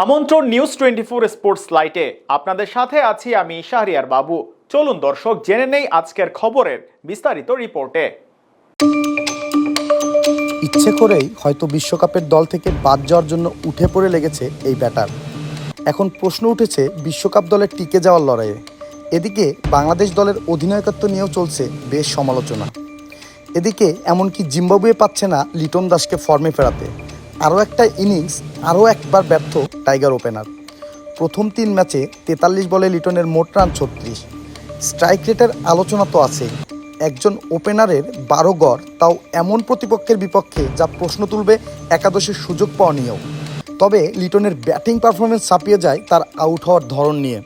আমন্ত্রণ news twenty four sports লাইটে আপনাদের সাথে আছি আমি শাহরিয়ার বাবু। চলুন দর্শক, জেনে নেই আজকের খবরের বিস্তারিত রিপোর্টে। ইচ্ছে করেই হয়তো বিশ্বকাপের দল থেকে বাদ যাওয়ার জন্য উঠে পড়ে লেগেছে এই ব্যাটার। এখন প্রশ্ন উঠেছে বিশ্বকাপ দলের টিকে যাওয়ার লড়াইয়ে। এদিকে বাংলাদেশ দলের অধিনায়কত্ব নিয়েও চলছে বেশ সমালোচনা। এদিকে এমনকি জিম্বাবুয়ে পাচ্ছে না লিটন দাসকে ফর্মে ফেরাতে। আরও একটা ইনিংস আরও একবার ব্যর্থ টাইগার ওপেনার। প্রথম তিন ম্যাচে তেতাল্লিশ বলে লিটনের মোট রান ছত্রিশ। স্ট্রাইক রেটের আলোচনা তো আছেই একজন ওপেনারের বারো গড় তাও এমন প্রতিপক্ষের বিপক্ষে যা প্রশ্ন তুলবে একাদশের সুযোগ পাওয়া নিয়েও। তবে লিটনের ব্যাটিং পারফরমেন্স ছাপিয়ে যায় তার আউট হওয়ার ধরন নিয়ে।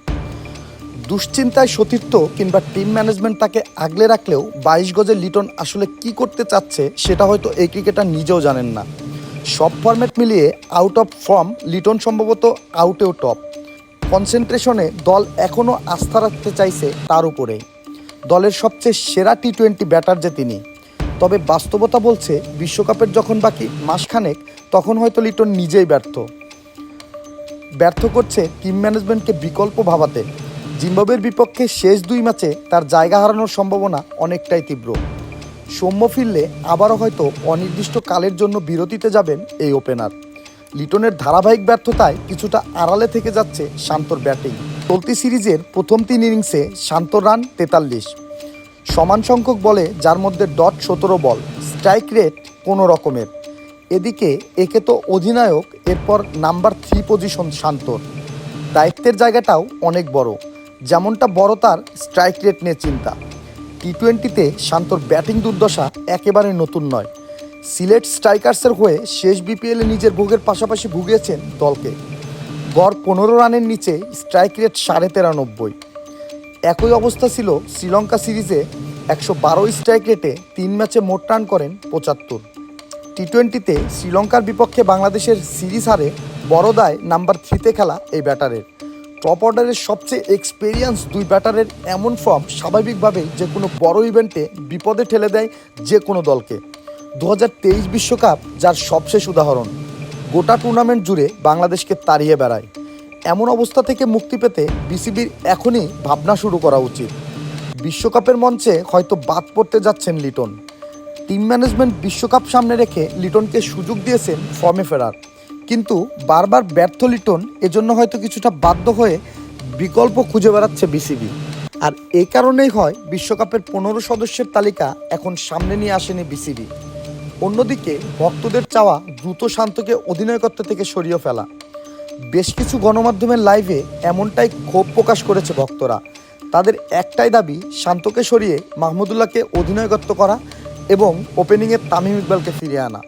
দুশ্চিন্তায় সতীর্থ কিংবা টিম ম্যানেজমেন্ট তাকে আগলে রাখলেও বাইশ গজে লিটন আসলে কি করতে চাচ্ছে সেটা হয়তো এই ক্রিকেটার নিজেও জানেন না। সব ফরম্যাট মিলিয়ে আউট অফ ফর্ম লিটন সম্ভবত আউটেও টপ কনসেন্ট্রেশনে দল এখনও আস্থা রাখতে চাইছে তার উপরে। দলের সবচেয়ে সেরা টি টোয়েন্টি ব্যাটার যে তিনি। তবে বাস্তবতা বলছে, বিশ্বকাপের যখন বাকি মাসখানেক, তখন হয়তো লিটন নিজেই ব্যর্থ। ব্যর্থ করছে টিম ম্যানেজমেন্টকে বিকল্প ভাবাতে। জিম্বাবুয়ের বিপক্ষে শেষ দুই ম্যাচে তার জায়গা হারানোর সম্ভাবনা অনেকটাই তীব্র। সৌম্য ফিরলে আবারও হয়তো অনির্দিষ্ট কালের জন্য বিরতিতে যাবেন এই ওপেনার। লিটনের ধারাবাহিক ব্যর্থতায় কিছুটা আড়ালে থেকে যাচ্ছে শান্তর ব্যাটিং। চলতি সিরিজের প্রথম তিন ইনিংসে শান্তর রান তেতাল্লিশ। সমান সংখ্যক বলে যার মধ্যে ডট সতেরো বল, স্ট্রাইক রেট কোনো রকমের। এদিকে একে তো অধিনায়ক, এরপর নাম্বার থ্রি পজিশন শান্তর। দায়িত্বের জায়গাটাও অনেক বড়। যেমনটা বড় তার স্ট্রাইক রেট নিয়ে চিন্তা। টি টোয়েন্টিতে শান্তর ব্যাটিং দুর্দশা একেবারে নতুন নয়। সিলেট স্ট্রাইকার্সের হয়ে শেষ বিপিএলে নিজের ভোগের পাশাপাশি ভুগিয়েছেন দলকে। গড় পনেরো রানের নিচে স্ট্রাইক রেট সাড়ে তেরানব্বই। একই অবস্থা ছিল শ্রীলঙ্কা সিরিজে একশো বারো স্ট্রাইক রেটে তিন ম্যাচে মোট রান করেন পঁচাত্তর। টি টোয়েন্টিতে শ্রীলঙ্কার বিপক্ষে বাংলাদেশের সিরিজ হারে বড় দায় নাম্বার থ্রিতে খেলা এই ব্যাটারের। টপ অর্ডারের সবচেয়ে এক্সপেরিয়েন্স দুই ব্যাটারের এমন ফর্ম স্বাভাবিকভাবেই যে কোনো বড় ইভেন্টে বিপদে ঠেলে দেয় যে কোনো দলকে দু বিশ্বকাপ যার সবশেষ উদাহরণ, গোটা টুর্নামেন্ট জুড়ে বাংলাদেশকে তাড়িয়ে বেড়ায়। এমন অবস্থা থেকে মুক্তি পেতে বিসিবির এখনই ভাবনা শুরু করা উচিত। বিশ্বকাপের মঞ্চে হয়তো বাদ পড়তে যাচ্ছেন লিটন। টিম ম্যানেজমেন্ট বিশ্বকাপ সামনে রেখে লিটনকে সুযোগ দিয়েছেন ফর্মে ফেরার। কিন্তু বারবার ব্যর্থ লিটন এজন্য হয়তো কিছুটা বাধ্য হয়ে বিকল্প খুঁজে বেড়াচ্ছে বিসিবি আর এই কারণেই হয় বিশ্বকাপের পনেরো সদস্যের তালিকা এখন সামনে নিয়ে আসেনি বিসিবি অন্যদিকে ভক্তদের চাওয়া দ্রুত শান্তকে অধিনায়কত্ব থেকে সরিয়ে ফেলা। বেশ কিছু গণমাধ্যমের লাইভে এমনটাই ক্ষোভ প্রকাশ করেছে ভক্তরা। তাদের একটাই দাবি, শান্তকে সরিয়ে মাহমুদুল্লাহকে অধিনায়কত্ব করা এবং ওপেনিংয়ে তামিম ইকবালকে ফিরিয়ে আনা।